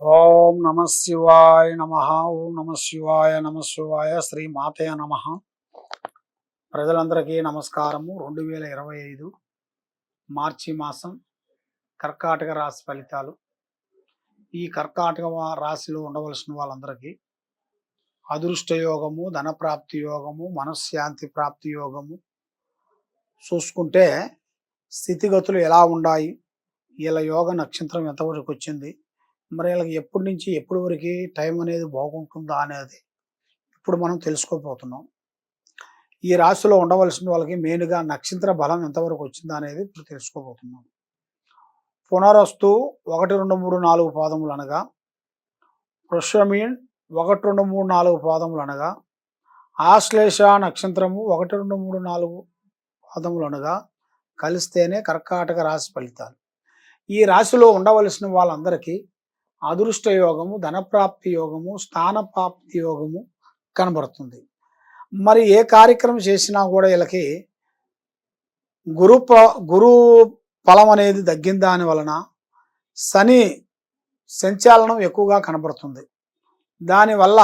ఓం నమ శివాయ నమ ఓం నమ శివాయ నమ శివాయ శ్రీ మాతయ నమ. ప్రజలందరికీ నమస్కారము. రెండు వేల ఇరవై ఐదు మార్చి మాసం కర్కాటక రాశి ఫలితాలు. ఈ కర్కాటక రాశిలో ఉండవలసిన వాళ్ళందరికీ అదృష్ట యోగము ధనప్రాప్తి యోగము మనశ్శాంతి ప్రాప్తి యోగము. చూసుకుంటే స్థితిగతులు ఎలా ఉన్నాయి వీళ్ళ యోగ నక్షత్రం ఎంతవరకు వచ్చింది? మరి వీళ్ళకి ఎప్పటి నుంచి ఎప్పటి వరకు టైం అనేది బాగుంటుందా అనేది ఇప్పుడు మనం తెలుసుకోబోతున్నాం. ఈ రాశిలో ఉండవలసిన వాళ్ళకి మెయిన్గా నక్షత్ర బలం ఎంతవరకు వచ్చిందా అనేది ఇప్పుడు తెలుసుకోబోతున్నాం. పునరస్తు ఒకటి రెండు మూడు నాలుగు పాదములు అనగా వృషమీన్ ఒకటి రెండు మూడు నాలుగు పాదములు అనగా ఆశ్లేష నక్షత్రము ఒకటి రెండు మూడు నాలుగు పాదములు అనగా కలిస్తేనే కర్కాటక రాశి ఫలితాలు. ఈ రాశిలో ఉండవలసిన వాళ్ళందరికీ అదృష్ట యోగము ధనప్రాప్తి యోగము స్థానప్రాప్తి యోగము కనబడుతుంది. మరి ఏ కార్యక్రమం చేసినా కూడా వీళ్ళకి గురు గురు ఫలం అనేది తగ్గిన దాని వలన శని సంచాలనం ఎక్కువగా కనబడుతుంది. దానివల్ల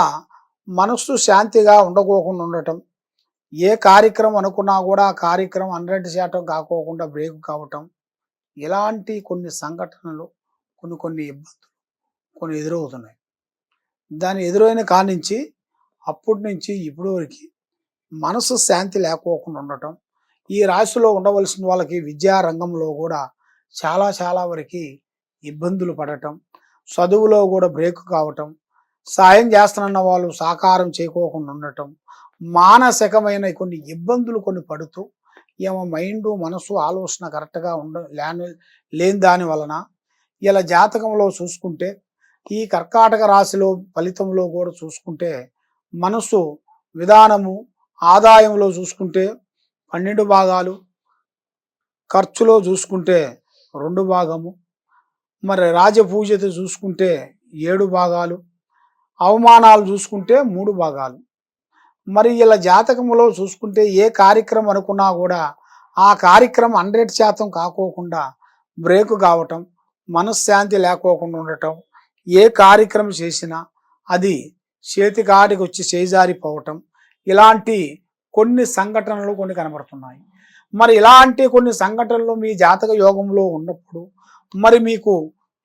మనస్సు శాంతిగా ఉండకోకుండా ఉండటం ఏ కార్యక్రమం అనుకున్నా కూడా ఆ కార్యక్రమం హండ్రెడ్ శాతం కాకోకుండా బ్రేక్ కావటం ఇలాంటి కొన్ని సంఘటనలు కొన్ని కొన్ని ఇబ్బందులు. కొన్ని ఎదురవుతున్నాయి. దాని ఎదురైన కానించి అప్పటి నుంచి ఇప్పటి వరకు మనసు శాంతి లేకోకుండా ఉండటం ఈ రాశిలో ఉండవలసిన వాళ్ళకి విద్యా రంగంలో కూడా చాలా చాలా వరకు ఇబ్బందులు పడటం చదువులో కూడా బ్రేక్ కావటం సాయం చేస్తున్న వాళ్ళు సాకారం చేయకోకుండా ఉండటం మానసికమైన కొన్ని ఇబ్బందులు కొన్ని పడుతూ ఏమో మైండ్ మనసు ఆలోచన కరెక్ట్గా ఉండ లేని లేని దాని వలన ఇలా జాతకంలో చూసుకుంటే ఈ కర్కాటక రాశిలో ఫలితంలో కూడా చూసుకుంటే మనసు విధానము ఆదాయంలో చూసుకుంటే పన్నెండు భాగాలు ఖర్చులో చూసుకుంటే రెండు భాగము మరి రాజపూజతో చూసుకుంటే ఏడు భాగాలు అవమానాలు చూసుకుంటే మూడు భాగాలు. మరి ఇలా జాతకంలో చూసుకుంటే ఏ కార్యక్రమం అనుకున్నా కూడా ఆ కార్యక్రమం హండ్రెడ్ శాతం కాకోకుండా బ్రేక్ కావటం మనశ్శాంతి లేకోకుండా ఉండటం ఏ కార్యక్రమం చేసినా అది చేతికాడికి వచ్చి చేజారిపోవటం. ఇలాంటి కొన్ని సంఘటనలు కొన్ని కనబడుతున్నాయి. మరి ఇలాంటి కొన్ని సంఘటనలు మీ జాతక యోగంలో ఉన్నప్పుడు మరి మీకు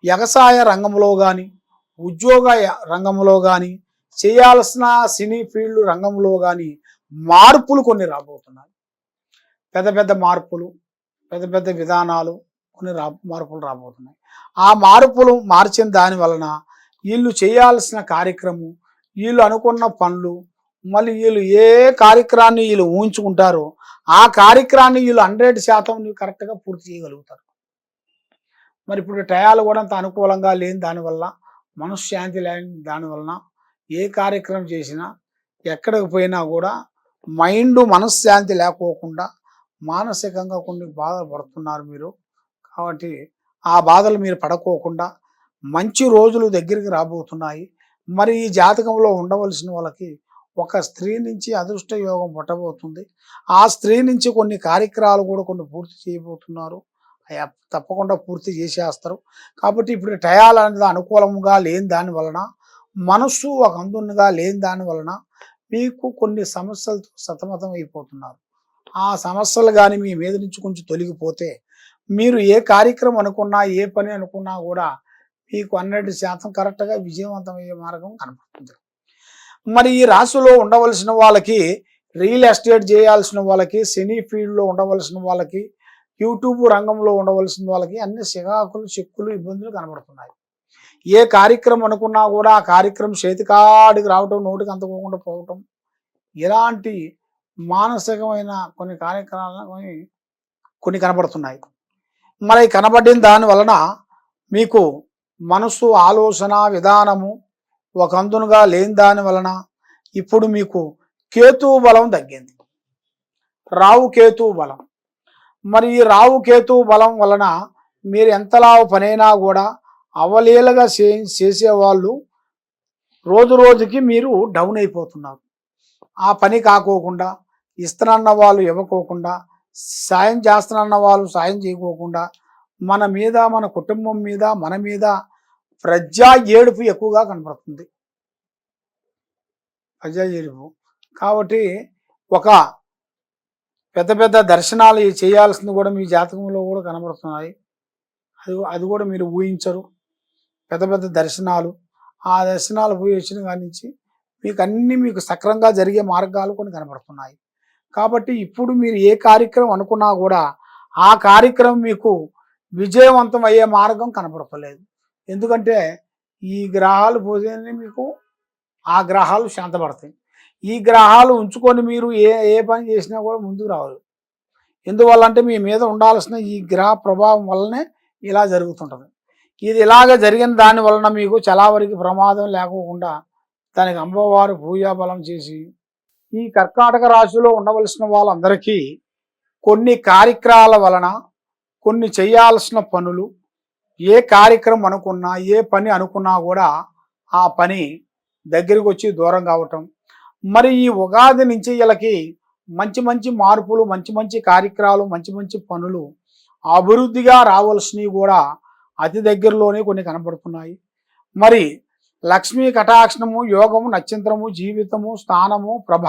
వ్యవసాయ రంగంలో కానీ ఉద్యోగ రంగంలో కానీ చేయాల్సిన సినీ ఫీల్డ్ రంగంలో కానీ మార్పులు కొన్ని రాబోతున్నాయి. పెద్ద పెద్ద మార్పులు పెద్ద పెద్ద విధానాలు కొన్ని రా మార్పులు రాబోతున్నాయి. ఆ మార్పులు మార్చిన దాని వలన వీళ్ళు చేయాల్సిన కార్యక్రమం వీళ్ళు అనుకున్న పనులు మళ్ళీ వీళ్ళు ఏ కార్యక్రమాన్ని వీళ్ళు ఊహించుకుంటారో ఆ కార్యక్రమాన్ని వీళ్ళు హండ్రెడ్ శాతం కరెక్ట్గా పూర్తి చేయగలుగుతారు. మరి ఇప్పుడు టయాలు కూడా అంత అనుకూలంగా లేని దానివల్ల మనశ్శాంతి లేని దానివలన ఏ కార్యక్రమం చేసినా ఎక్కడికి పోయినా కూడా మైండ్ మనశ్శాంతి లేకోకుండా మానసికంగా కొన్ని బాధలు పడుతున్నారు మీరు. కాబట్టి ఆ బాధలు మీరు పడకోకుండా మంచి రోజులు దగ్గరికి రాబోతున్నాయి. మరి ఈ జాతకంలో ఉండవలసిన వాళ్ళకి ఒక స్త్రీ నుంచి అదృష్ట యోగం పుట్టబోతుంది. ఆ స్త్రీ నుంచి కొన్ని కార్యక్రమాలు కూడా కొన్ని పూర్తి చేయబోతున్నారు. అయ్యా తప్పకుండా పూర్తి చేసేస్తారు. కాబట్టి ఇప్పుడు టయాలు అనేది అనుకూలంగా లేని దాని వలన మనస్సు ఒక అందునిగా లేని దాని వలన మీకు కొన్ని సమస్యలతో సతమతం అయిపోతున్నారు ఆ సమస్యలు కానీ మీ మీద నుంచి కొంచెం తొలగిపోతే మీరు ఏ కార్యక్రమం అనుకున్నా ఏ పని అనుకున్నా కూడా మీకు హండ్రెడ్ శాతం కరెక్ట్గా విజయవంతమయ్యే మార్గం కనపడుతుంది. మరి ఈ రాశిలో ఉండవలసిన వాళ్ళకి రియల్ ఎస్టేట్ చేయాల్సిన వాళ్ళకి సినీ ఫీల్డ్లో ఉండవలసిన వాళ్ళకి యూట్యూబ్ రంగంలో ఉండవలసిన వాళ్ళకి అన్ని సిగాకులు చెక్కులు ఇబ్బందులు కనబడుతున్నాయి. ఏ కార్యక్రమం అనుకున్నా కూడా ఆ కార్యక్రమం చేతికాడికి రావటం నోటికి అందుకోకుండా పోవటం ఇలాంటి మానసికమైన కొన్ని కార్యక్రమాలు కొన్ని కొన్ని కనబడుతున్నాయి. మరి కనబడిన దాని వలన మీకు మనసు ఆలోచన విధానము ఒక అందునుగా లేని దాని వలన ఇప్పుడు మీకు కేతు బలం తగ్గింది. రావు కేతు బలం. మరి ఈ రావు కేతు బలం వలన మీరు ఎంతలా పనైనా కూడా అవలీలగా చే చేసేవాళ్ళు రోజు రోజుకి మీరు డౌన్ అయిపోతున్నారు. ఆ పని కాకోకుండా ఇస్తానన్న వాళ్ళు ఇవ్వకోకుండా సాయం చేస్తానన్న వాళ్ళు సాయం చేయకోకుండా మన మీద మన కుటుంబం మీద మన మీద ప్రజా ఏడుపు ఎక్కువగా కనపడుతుంది ప్రజా ఏడుపు. కాబట్టి ఒక పెద్ద పెద్ద దర్శనాలు చేయాల్సింది కూడా మీ జాతకంలో కూడా కనబడుతున్నాయి. అది అది కూడా మీరు ఊహించరు. పెద్ద పెద్ద దర్శనాలు. ఆ దర్శనాలు పోయి వచ్చిన కాడి నుంచి మీకు అన్నీ మీకు సక్రంగా జరిగే మార్గాలు కొన్ని కనబడుతున్నాయి. కాబట్టి ఇప్పుడు మీరు ఏ కార్యక్రమం అనుకున్నా కూడా ఆ కార్యక్రమం మీకు విజయవంతం అయ్యే మార్గం కనపడలేదు ఎందుకంటే ఈ గ్రహాలు పోతేనే మీకు ఆ గ్రహాలు శాంతపడతాయి. ఈ గ్రహాలు ఉంచుకొని మీరు ఏ ఏ పని చేసినా కూడా ముందుకు రావాలి. ఎందువల్ల అంటే మీ మీద ఉండాల్సిన ఈ గ్రహ ప్రభావం వల్లనే ఇలా జరుగుతుంటుంది. ఇది ఇలాగ జరిగిన దాని వలన మీకు చాలా వరకు ప్రమాదం లేకోకుండా దానికి అమ్మవారు పూజాబలం చేసి ఈ కర్కాటక రాశిలో ఉండవలసిన వాళ్ళందరికీ కొన్ని కార్యక్రమాల వలన కొన్ని చేయాల్సిన పనులు ఏ కార్యక్రమం అనుకున్నా ఏ పని అనుకున్నా కూడా ఆ పని దగ్గరికి వచ్చి దూరం కావటం. మరి ఈ ఉగాది నుంచి వీళ్ళకి మంచి మంచి మార్పులు మంచి మంచి కార్యక్రమాలు మంచి మంచి పనులు అభివృద్ధిగా రావాల్సినవి కూడా అతి దగ్గరలోనే కొన్ని కనపడుతున్నాయి మరి లక్ష్మీ కటాక్షణము యోగము నక్షత్రము జీవితము స్థానము ప్రభ.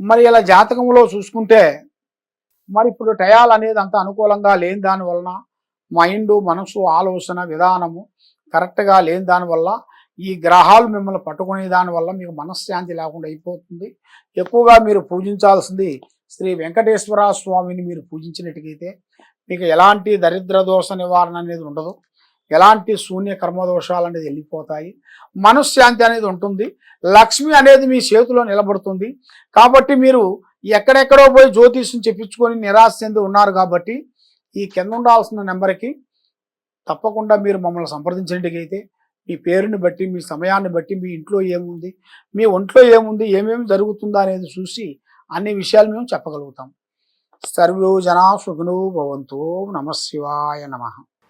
మరి ఇలా జాతకంలో చూసుకుంటే మరి ఇప్పుడు టయాల్ అనేది అంత అనుకూలంగా లేని దానివలన మైండ్ మనసు ఆలోచన విధానము కరెక్ట్గా లేని దానివల్ల ఈ గ్రహాలు మిమ్మల్ని పట్టుకునే దానివల్ల మీకు మనశ్శాంతి లేకుండా అయిపోతుంది. ఎక్కువగా మీరు పూజించాల్సింది శ్రీ వెంకటేశ్వర స్వామిని మీరు పూజించినట్టుగైతే మీకు ఎలాంటి దరిద్ర దోష నివారణ అనేది ఉండదు. ఎలాంటి శూన్య కర్మదోషాలు అనేది వెళ్ళిపోతాయి. మనశ్శాంతి అనేది ఉంటుంది. లక్ష్మి అనేది మీ చేతిలో నిలబడుతుంది. కాబట్టి మీరు ఎక్కడెక్కడో పోయి జ్యోతిష్యం చెప్పించుకొని నిరాశ చెంది ఉన్నారు కాబట్టి ఈ కింద ఉండాల్సిన నెంబర్కి తప్పకుండా మీరు మమ్మల్ని సంప్రదించినట్టుగైతే మీ పేరుని బట్టి మీ సమయాన్ని బట్టి మీ ఇంట్లో ఏముంది మీ ఒంట్లో ఏముంది ఏమేమి జరుగుతుందా అనేది చూసి అన్ని విషయాలు మేము చెప్పగలుగుతాం. సర్వో జనా సుఖినో భవంతో. నమ శివాయ నమ.